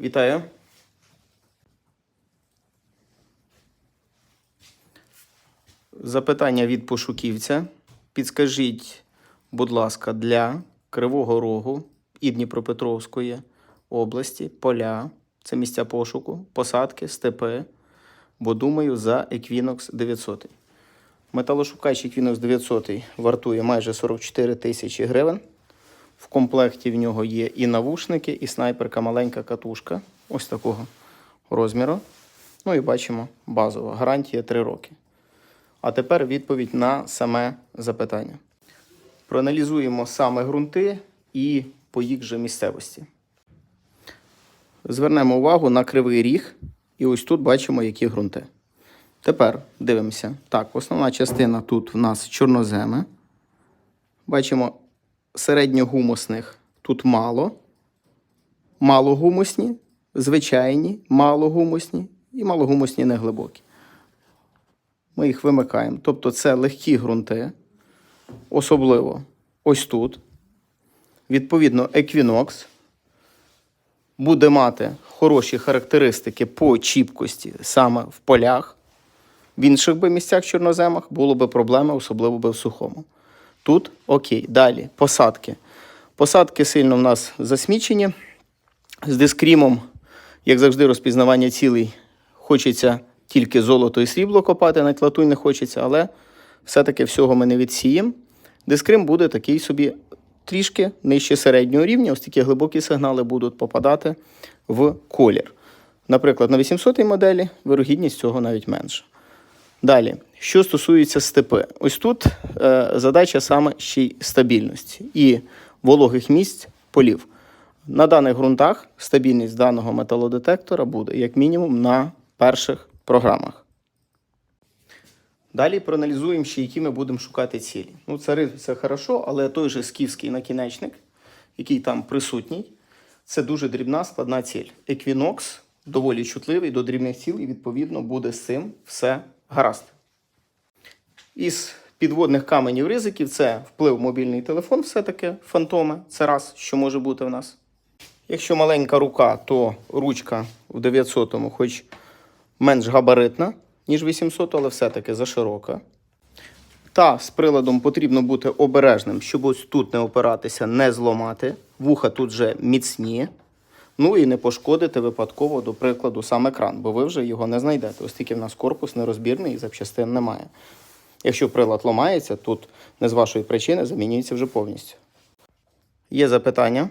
Вітаю. Запитання від пошуківця. Підскажіть, будь ласка, для Кривого Рогу і Дніпропетровської області поля це місця пошуку, посадки, степи, бо думаю за Equinox 900. Металошукач Equinox 900 вартує майже 44 тисячі гривень. В комплекті в нього є і навушники, і снайперка маленька катушка ось такого розміру. Ну і бачимо базово. Гарантія 3 роки. А тепер відповідь на саме запитання. Проаналізуємо саме ґрунти і по їх же місцевості. Звернемо увагу на кривий ріг, і ось тут бачимо, які ґрунти. Тепер дивимося. Так, основна частина тут в нас чорноземи. Бачимо середньогумусних тут мало. Малогумусні, звичайні, малогумусні і малогумусні неглибокі. Ми їх вимикаємо. Тобто це легкі ґрунти, особливо ось тут. Відповідно, еквінокс буде мати хороші характеристики по чіпкості саме в полях. В інших би місцях чорноземах було би проблеми, особливо би в сухому. Тут окей. Далі посадки. Посадки сильно в нас засмічені. З дискрімом, як завжди, розпізнавання цілей хочеться тільки золото і срібло копати, навіть латунь не хочеться, але все-таки всього ми не відсіємо. Дискрим буде такий собі трішки нижче середнього рівня. Ось такі глибокі сигнали будуть попадати в колір. Наприклад, на 800-й моделі вирогідність цього навіть менша. Далі, що стосується степи, ось тут е, задача саме ще й стабільності і вологих місць полів. На даних ґрунтах стабільність даного металодетектора буде як мінімум на перших програмах. Далі проаналізуємо ще, які ми будемо шукати цілі. Ну, це це хорошо, але той же скіфський накінечник, який там присутній, це дуже дрібна складна ціль. Еквінокс доволі чутливий до дрібних цілей, відповідно, буде з цим все гаразд. Із підводних каменів ризиків це вплив мобільний телефон, все-таки фантоми. Це раз, що може бути в нас. Якщо маленька рука, то ручка в 900-му, хоч менш габаритна, ніж 800, але все-таки заширока. Та з приладом потрібно бути обережним, щоб ось тут не опиратися, не зламати. Вуха тут вже міцні. Ну і не пошкодити випадково, до прикладу, сам екран, бо ви вже його не знайдете, оскільки в нас корпус нерозбірний і запчастин немає. Якщо прилад ламається, тут не з вашої причини замінюється вже повністю. Є запитання?